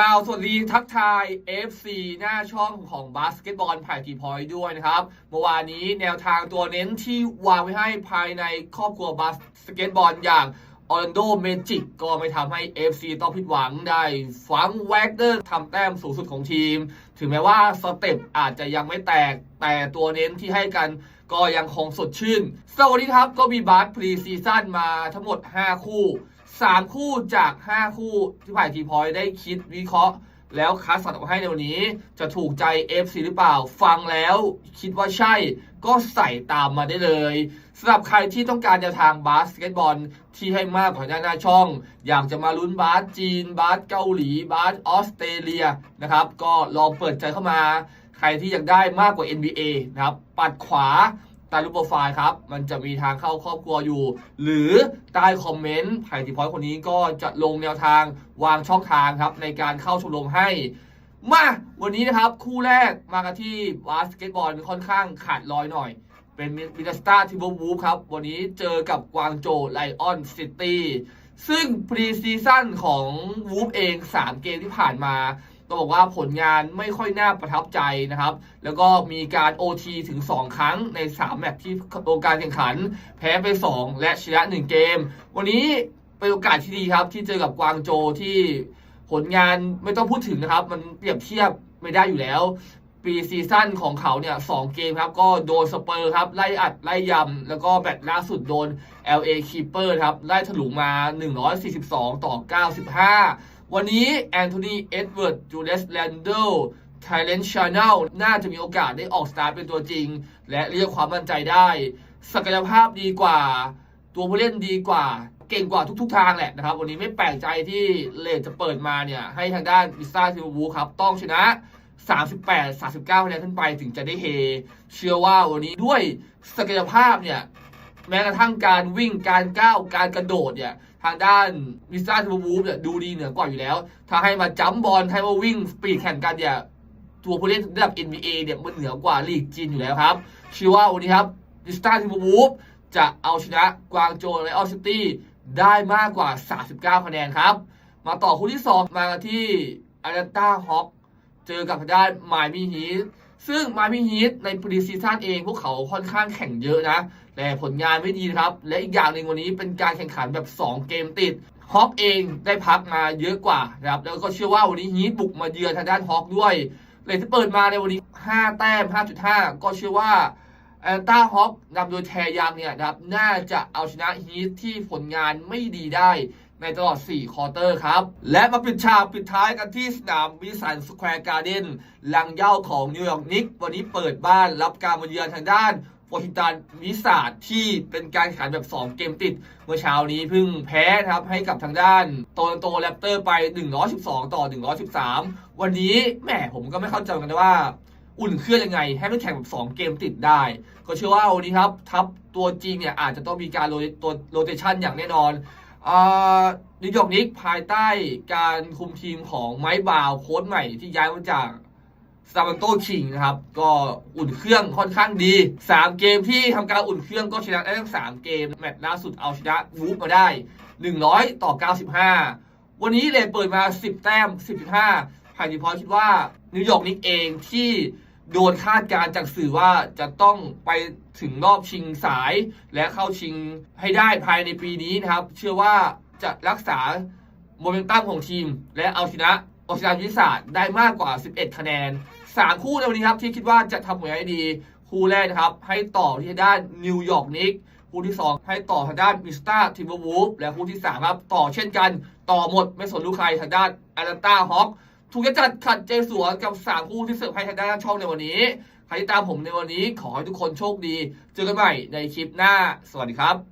กล่าวสวัสดีทักทาย FC หน้าช่องของบาสเกตบอลไผ่ทีพอยต์ด้วยนะครับ เมื่อวานนี้แนวทางตัวเน้นที่วางไว้ให้ภายในครอบครัวบาสเกตบอลอย่างออร์แลนโดเมจิกก็ไม่ทำให้ FC ต้องผิดหวังได้ฟังแวกเดอร์ทำแต้มสูงสุดของทีม ถึงแม้ว่าสเต็ปอาจจะยังไม่แตกแต่ตัวเน้นที่ให้กันก็ยังคงสดชื่นสวัสดีครับก็มีบาสพรีซีซั่นมาทั้งหมด 5 คู่ 3คู่จาก5คู่ที่ผ่านทีพอยได้คิดวิเคราะห์ แล้วคัดสรรออกมาให้ในวันนี้ จะถูกใจ FC หรือเปล่า ฟังแล้วคิดว่าใช่ ก็ใส่ตามมาได้เลยสำหรับใครที่ต้องการแนวทางบาสเกตบอล ที่ให้มากกว่าหน้าหน้าช่อง อยากจะมาลุ้นบาสจีน บาสเกาหลี บาสออสเตรเลียนะครับ ก็ลองเปิดใจเข้ามา ใครที่อยากได้มากกว่า NBA นะครับ ปัดขวา ใต้รูปโปรไฟล์ครับ มันจะมีทางเข้าครอบครัวอยู่ หรือใต้คอมเมนต์ไผ่ติพอยต์คนนี้ก็จะลงแนวทางวางช่องทางครับ ในการเข้าชมรมให้ มาวันนี้นะครับ คู่แรกมากันที่บาสเกตบอลค่อนข้างขาดลอยหน่อย เป็นมินาสตาทิมเบอร์วูฟครับ วันนี้เจอกับกวางโจไลออนซิตี้ซึ่งพรีซีซั่นของวูฟเอง 3 เกมที่ผ่านมา ต้องบอกว่าผลงานไม่ค่อยน่าประทับใจนะครับ แล้วก็มีการ OT ถึง 2 ครั้งใน 3 แมตช์ที่ตัวการแข่งขัน แพ้ไป 2 และชนะ 1 เกม วันนี้เป็นโอกาสที่ดีครับ ที่เจอกับกวางโจที่ผลงานไม่ต้องพูดถึงนะครับ มันเปรียบเทียบไม่ได้อยู่แล้ว ปีซีซั่นของเขาเนี่ยสเกมครับ ก็โดนสเปอร์ครับ ไล่อัด ไล่ยำ แล้วก็แบตล่าสุดโดน LA Keeper ครับ ไล่ถลุงมา 142 ต่อ 95 วันนี้แอนโทนี เอ็ดเวิร์ด จูเลสแลนเดลไทเลนชาแนลน่าจะมีโอกาสได้ออกสตาร์ทเป็นตัวจริง และเรียกความมั่นใจได้ ศักยภาพดีกว่า ตัวผู้เล่นดีกว่า เก่งกว่าทุกๆทางแหละนะครับ วันนี้ไม่แปลกใจที่เลดจะเปิดมาเนี่ย ให้ทางด้านวิสตาทิวูครับ ต้องชนะ38 39คะแนนขึ้นไปถึงจะได้เฮ เชื่อว่าวันนี้ด้วยศักยภาพเนี่ย แม้กระทั่งการวิ่งการก้าวการกระโดดเนี่ย ทางด้านวิสตาทิวบูเนี่ยดูดีเหนือกว่าอยู่แล้ว ถ้าให้มาจัมบอลให้มาวิ่งสปีดแข่งกันเนี่ยตัวผู้เล่นระดับ NBA เนี่ยมันเหนือกว่าลีกจีนอยู่แล้วครับเชื่อว่าวันนี้ครับวิสตาทิวบูจะเอาชนะกวางโจวและออสซิตี้ได้มากกว่า 39 คะแนนครับ มาต่อคู่ที่ 2 มาที่อาร์ตาฮอคเจอกับทางด้านมายมี่ฮีท ซึ่งมายมี่ฮีทในปรีซีซั่นเองพวกเขาค่อนข้างแข่งเยอะนะ แต่ผลงานไม่ดีครับ และอีกอย่างหนึ่งวันนี้เป็นการแข่งขันแบบ 2 เกมติดฮอกเองได้พักมาเยอะกว่านะครับ แล้วก็เชื่อว่าวันนี้ฮีทบุกมาเยือนทางด้านฮอกด้วยเลยที่เปิดมาในวันนี้ 5 แต้ม 5.5 ก็เชื่อว่าแอนต้าฮอกนำโดยแทยังเนี่ยนะครับ น่าจะเอาชนะฮีทที่ผลงานไม่ดีได้ ในตลอด 4 ควอเตอร์ครับ และมาปิดฉากปิดท้ายกันที่สนามวิสันสแควร์การ์เดนลังเย่าของนิวยอร์กนิกวันนี้เปิดบ้านรับการมาเยือนทางด้านวอชิตันวิสาดที่เป็นการแข่งขันแบบ 2 เกมติด เมื่อเช้านี้เพิ่งแพ้ครับให้กับทางด้านโตลโตแรปเตอร์ไป 112 ต่อ 113 วันนี้แหมผมก็ไม่เข้าใจกันนะว่า อุ่นเครื่องยังไง ให้มันแข่งแบบ 2 เกมติดได้ ก็เชื่อว่าวันนี้ครับ ทัพตัวจริงเนี่ยอาจจะต้องมีการโรตัวโรเตชันอย่างแน่นอน นิวยอร์กนิกภายใต้การคุมทีมของไมค์บาวโค้ชใหม่ที่ย้ายมาจากซามันโตคิงนะครับ ก็อุ่นเครื่องค่อนข้างดี 3 เกมที่ทำการอุ่นเครื่องก็ชนะได้ทั้ง 3 เกม แมตช์ล่าสุดเอาชนะวูฟมาได้ 100 ต่อ 95 วันนี้เลยเปิดมา 10 แต้ม 10.5ไผ่ดีพอคิดว่านิวยอร์กนิกเองที่ โดนคาดการจากสื่อว่าจะต้องไปถึงรอบชิงสาย และเข้าชิงให้ได้ภายในปีนี้นะครับ เชื่อว่าจะรักษาโมเมนตัมของทีม และเอาชนะออสเตรเลียวิสาดได้มากกว่า 11 คะแนน 3 คู่ในวันนี้ครับที่คิดว่าจะทำผลงานได้ดี คู่แรกนะครับ ให้ต่อที่ด้านนิวยอร์กนิกคู่ที่ 2 ให้ต่อทางด้านมิสตาทิมเบอร์วูฟและคู่ที่ 3 ครับ ต่อเช่นกัน ต่อหมดไม่สนลูกใครทางด้านแอตแลนตาฮอค ถูกจะจัดขัดเจสวนกับ3คู่ที่เสิร์ฟให้ทางด้านช่องในวันนี้ ใครที่ตามผมในวันนี้ขอให้ทุกคนโชคดี เจอกันใหม่ในคลิปหน้า สวัสดีครับ